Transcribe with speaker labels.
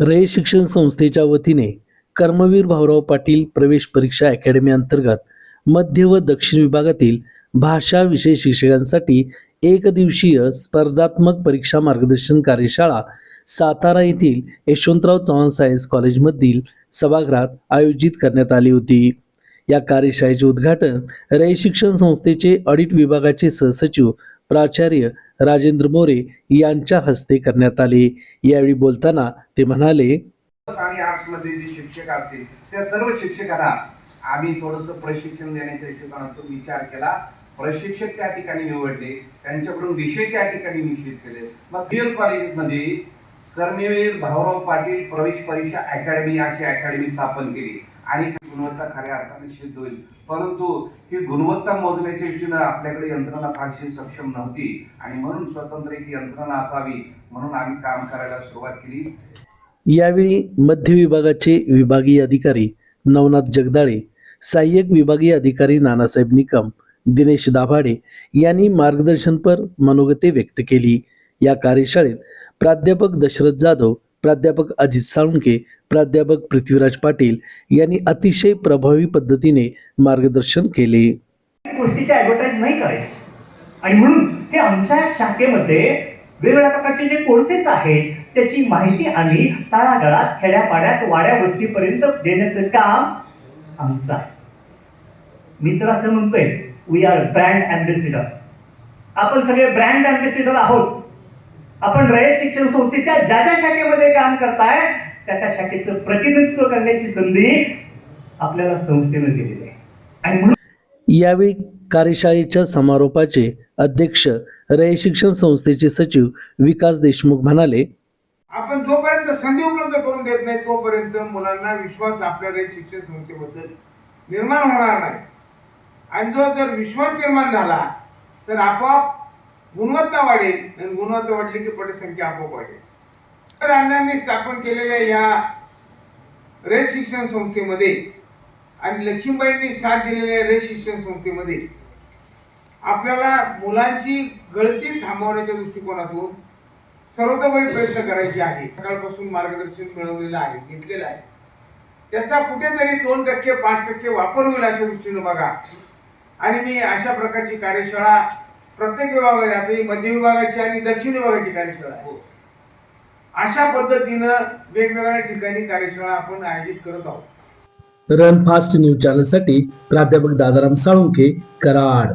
Speaker 1: रे शिक्षण संस्थेच्या वतीने कर्मवीर भाऊराव पाटील प्रवेश परीक्षा अकॅडमी अंतर्गत मध्य व दक्षिण विभागातील भाषा विषय शिक्षकांसाठी एक दिवसीय स्पर्धात्मक परीक्षा मार्गदर्शन कार्यशाळा सातारा येथील यशवंतराव चव्हाण सायन्स कॉलेजमधील सभागृहात आयोजित करण्यात आली होती. या कार्यशाळेचे उद्घाटन रे शिक्षण संस्थेचे ऑडिट विभागाचे सहसचिव प्राचार्य राजेंद्र मोरे यांच्या हस्ते करण्यात आले. यावेळी बोलताना ते म्हणाले
Speaker 2: आणि आर्ट्समध्ये जे शिक्षक असतील त्या सर्व शिक्षकांना आम्ही थोडस प्रशिक्षण देण्याच्या दृष्टिकोनातून विचार केला. प्रशिक्षक त्या ठिकाणी निवडले त्यांच्याकडून विषय त्या ठिकाणी निश्चित केले. मग बीएल कॉलेजमध्ये कर्मवीर भाऊराव पाटील प्रवेश परीक्षा अकॅडमी अशी अकॅडमी स्थापन केली. आणि ही गुणवत्ता खऱ्या अर्थाने सिद्ध होईल. परंतु ही गुणवत्ता मोजण्याच्या दृष्टीनं आपल्याकडे यंत्रणा फारशी सक्षम नव्हती आणि म्हणून स्वतंत्र एक यंत्रणा असावी म्हणून आम्ही काम करायला सुरुवात केली.
Speaker 1: यावेळी मध्य विभागाचे विभागीय अधिकारी नवनाथ जगदाळे सहाय्यक विभागीय अधिकारी नानासाहेब निकम दिनेश दाभाडे यांनी मार्गदर्शनपर मनोगते व्यक्त केली. या कार्यशाळेत प्राध्यापक दशरथ जाधव प्राध्यापक अजित साळुंके प्राध्यापक पृथ्वीराज पाटील यांनी अतिशय प्रभावी पद्धतीने मार्गदर्शन केले.
Speaker 3: गोष्टीची ऍडव्हर्टाईज नाही करायची. आणि म्हणून ते आमच्या शाखेमध्ये वेगवेगळ्या प्रकारचे जे कोर्सेस आहेत त्याची माहिती आम्ही तळागाळात खेड्यापाड्यात वाड्या वस्तीपर्यंत देण्याचं काम आमचं आहे. मी तर असं म्हणतोय वी आर ब्रँड अँबेसिडर आपण सगळे ब्रँड अँबेसिडर आहोत. आपण रयत शिक्षण संस्थेच्या ज्या ज्या शाखेमध्ये काम करताय त्या त्या शाखेचं प्रतिनिधित्व करण्याची संधी आपल्याला संस्थेनं दिलेली आहे. आणि म्हणून
Speaker 1: यावेळी कार्यशाळेच्या समारोपाचे अध्यक्ष रय शिक्षण संस्थेचे सचिव विकास देशमुख म्हणाले
Speaker 4: आपण जोपर्यंत संधी उपलब्ध करून देत नाही तोपर्यंत मुलांना विश्वास आपल्या रयत शिक्षण संस्थेबद्दल निर्माण होणार नाही. आणि जो जर विश्वास निर्माण झाला तर आपोआप गुणवत्ता वाढेल आणि गुणवत्ता वाढली की पटसंख्या आपोआप वाढेल. तर अण्णांनी स्थापन केलेल्या या रेल शिक्षण संस्थेमध्ये आणि लक्ष्मीबाईंनी साथ दिलेल्या रेल शिक्षण संस्थेमध्ये आपल्याला मुलांची गळती थांबवण्याच्या दृष्टिकोनातून सर्वतोपरी प्रयत्न करायचे आहे. सकाळपासून मार्गदर्शन मिळवलेलं आहे घेतलेलं आहे. त्याचा कुठेतरी दोन टक्के पाच टक्के वापर होईल अशा दृष्टीनं बघा. आणि मी अशा प्रकारची कार्यशाळा प्रत्येक विभागात मध्य विभागाची आणि दक्षिण विभागाची कार्यशाळा आहे. अशा पद्धतीनं वेगवेगळ्या ठिकाणी कार्यशाळा आपण आयोजित करत आहोत.
Speaker 1: रन फास्ट न्यूज चॅनलसाठी प्राध्यापक दादाराम साळुंखे कराड.